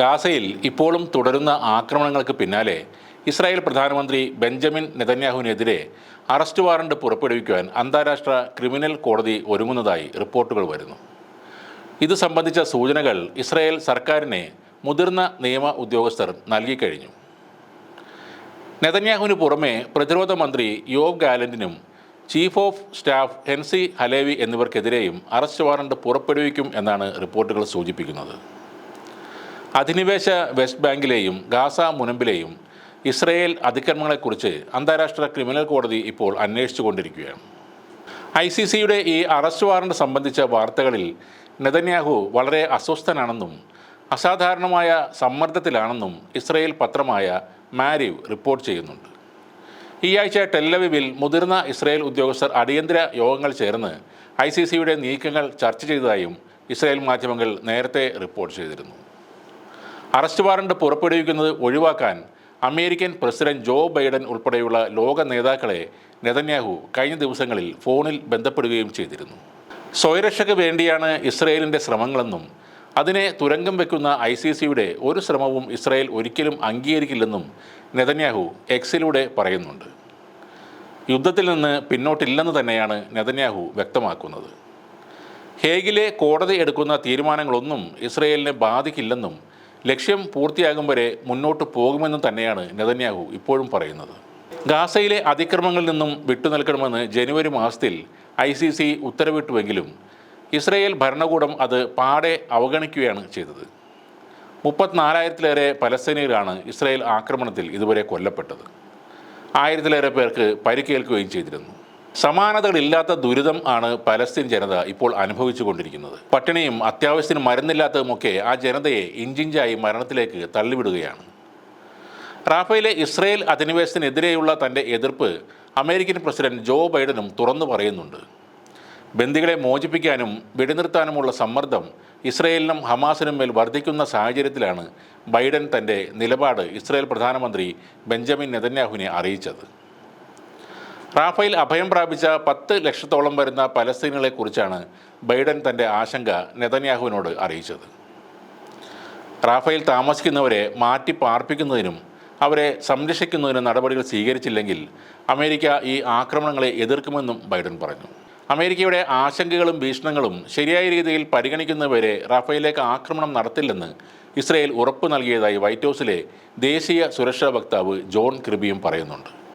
ഗാസയിൽ ഇപ്പോഴും തുടരുന്ന ആക്രമണങ്ങൾക്ക് പിന്നാലെ ഇസ്രായേൽ പ്രധാനമന്ത്രി ബെഞ്ചമിൻ നെതന്യാഹുവിനെതിരെ അറസ്റ്റ് വാറണ്ട് പുറപ്പെടുവിക്കുവാൻ അന്താരാഷ്ട്ര ക്രിമിനൽ കോടതി ഒരുങ്ങുന്നതായി റിപ്പോർട്ടുകൾ വരുന്നു. ഇത് സംബന്ധിച്ച സൂചനകൾ ഇസ്രായേൽ സർക്കാരിനെ മുതിർന്ന നിയമ ഉദ്യോഗസ്ഥർ നൽകിക്കഴിഞ്ഞു നെതന്യാഹുവിന് പുറമെ പ്രതിരോധ മന്ത്രി Yoav ഗാലന്റിനും chief of staff Herzi Halevi എന്നിവർക്കെതിരെയും arrest warrant പുറപ്പെടുവിക്കും എന്നാണ് റിപ്പോർട്ടുകൾ സൂചിപ്പിക്കുന്നത്. അധിനിവേശ വെസ്റ്റ് ബാങ്കിലെയും ഗാസ മുനമ്പിലെയും ഇസ്രയേൽ അതിക്രമങ്ങളെക്കുറിച്ച് അന്താരാഷ്ട്ര ക്രിമിനൽ കോടതി ഇപ്പോൾ അന്വേഷിച്ചുകൊണ്ടിരിക്കുകയാണ്. ഐ സി സിയുടെ ഈ അറസ്റ്റ് വാറണ്ട് സംബന്ധിച്ച വാർത്തകളിൽ നെതന്യാഹു വളരെ അസ്വസ്ഥനാണെന്നും അസാധാരണമായ സമ്മർദ്ദത്തിലാണെന്നും ഇസ്രയേൽ പത്രമായ മാരിവ് റിപ്പോർട്ട് ചെയ്യുന്നുണ്ട്. ഈ ആഴ്ച ടെല്ലവിവിൽ മുതിർന്ന ഇസ്രയേൽ ഉദ്യോഗസ്ഥർ അടിയന്തര യോഗങ്ങൾ ചേർന്ന് ഐ സി സിയുടെ നീക്കങ്ങൾ ചർച്ച ചെയ്തതായും ഇസ്രയേൽ മാധ്യമങ്ങൾ നേരത്തെ റിപ്പോർട്ട് ചെയ്തിരുന്നു. അറസ്റ്റ് വാറണ്ട് പുറപ്പെടുവിക്കുന്നത് ഒഴിവാക്കാൻ അമേരിക്കൻ പ്രസിഡന്റ് ജോ ബൈഡൻ ഉൾപ്പെടെയുള്ള ലോക നേതാക്കളെ നെതന്യാഹു കഴിഞ്ഞ ദിവസങ്ങളിൽ ഫോണിൽ ബന്ധപ്പെടുകയും ചെയ്തിരുന്നു. സ്വയരക്ഷയ്ക്ക് വേണ്ടിയാണ് ഇസ്രയേലിന്റെ ശ്രമങ്ങളെന്നും അതിനെ തുരങ്കം വെക്കുന്ന ഐ സി സിയുടെ ഒരു ശ്രമവും ഇസ്രായേൽ ഒരിക്കലും അംഗീകരിക്കില്ലെന്നും നെതന്യാഹു എക്സിലൂടെ പറയുന്നുണ്ട്. യുദ്ധത്തിൽ നിന്ന് പിന്നോട്ടില്ലെന്ന് തന്നെയാണ് നെതന്യാഹു വ്യക്തമാക്കുന്നത്. ഹേഗിലെ കോടതി എടുക്കുന്ന തീരുമാനങ്ങളൊന്നും ഇസ്രയേലിനെ ബാധിക്കില്ലെന്നും ലക്ഷ്യം പൂർത്തിയാകും വരെ മുന്നോട്ട് പോകുമെന്നും തന്നെയാണ് നെതന്യാഹു ഇപ്പോഴും പറയുന്നത്. ഗാസയിലെ അതിക്രമങ്ങളിൽ നിന്നും വിട്ടുനിൽക്കണമെന്ന് ജനുവരി മാസത്തിൽ ഐ സി സി ഉത്തരവിട്ടുവെങ്കിലും ഇസ്രയേൽ ഭരണകൂടം അത് പാടെ അവഗണിക്കുകയാണ് ചെയ്തത്. മുപ്പത്തിനാലായിരത്തിലേറെ പലസ്തീനികളാണ് ഇസ്രയേൽ ആക്രമണത്തിൽ ഇതുവരെ കൊല്ലപ്പെട്ടത്. ആയിരത്തിലേറെ പേർക്ക് പരിക്കേൽക്കുകയും ചെയ്തിരുന്നു. സമാനതകളില്ലാത്ത ദുരിതം ആണ് പലസ്തീൻ ജനത ഇപ്പോൾ അനുഭവിച്ചു കൊണ്ടിരിക്കുന്നത് പട്ടിണിയും അത്യാവശ്യത്തിന് മരുന്നില്ലാത്തതുമൊക്കെ ആ ജനതയെ ഇഞ്ചിഞ്ചായി മരണത്തിലേക്ക് തള്ളിവിടുകയാണ്. റാഫയിലെ ഇസ്രയേൽ അധിനിവേശത്തിനെതിരെയുള്ള തന്റെ എതിർപ്പ് അമേരിക്കൻ പ്രസിഡന്റ് ജോ ബൈഡനും തുറന്നു പറയുന്നുണ്ട്. ബന്ദികളെ മോചിപ്പിക്കാനും വെടിനിർത്താനുമുള്ള സമ്മർദ്ദം ഇസ്രയേലിനും ഹമാസിനും മേൽ വർദ്ധിക്കുന്ന സാഹചര്യത്തിലാണ് ബൈഡൻ തന്റെ നിലപാട് ഇസ്രയേൽ പ്രധാനമന്ത്രി ബെഞ്ചമിൻ നെതന്യാഹുവിനെ അറിയിച്ചത്. റാഫേൽ അഭയം പ്രാപിച്ച പത്ത് ലക്ഷത്തോളം വരുന്ന പലസ്തീനുകളെക്കുറിച്ചാണ് ബൈഡൻ തന്റെ ആശങ്ക നെതന്യാഹുവിനോട് അറിയിച്ചത്. റാഫേൽ താമസിക്കുന്നവരെ മാറ്റി പാർപ്പിക്കുന്നതിനും അവരെ സംരക്ഷിക്കുന്നതിനും നടപടികൾ സ്വീകരിച്ചില്ലെങ്കിൽ അമേരിക്ക ഈ ആക്രമണങ്ങളെ എതിർക്കുമെന്നും ബൈഡൻ പറഞ്ഞു. അമേരിക്കയുടെ ആശങ്കകളും ഭീഷണങ്ങളും ശരിയായ രീതിയിൽ പരിഗണിക്കുന്നവരെ റാഫേലിലേക്ക് ആക്രമണം നടത്തില്ലെന്ന് ഇസ്രയേൽ ഉറപ്പ് നൽകിയതായി വൈറ്റ് ഹൗസിലെ ദേശീയ സുരക്ഷാ വക്താവ് ജോൺ ക്രിബിയും പറയുന്നുണ്ട്.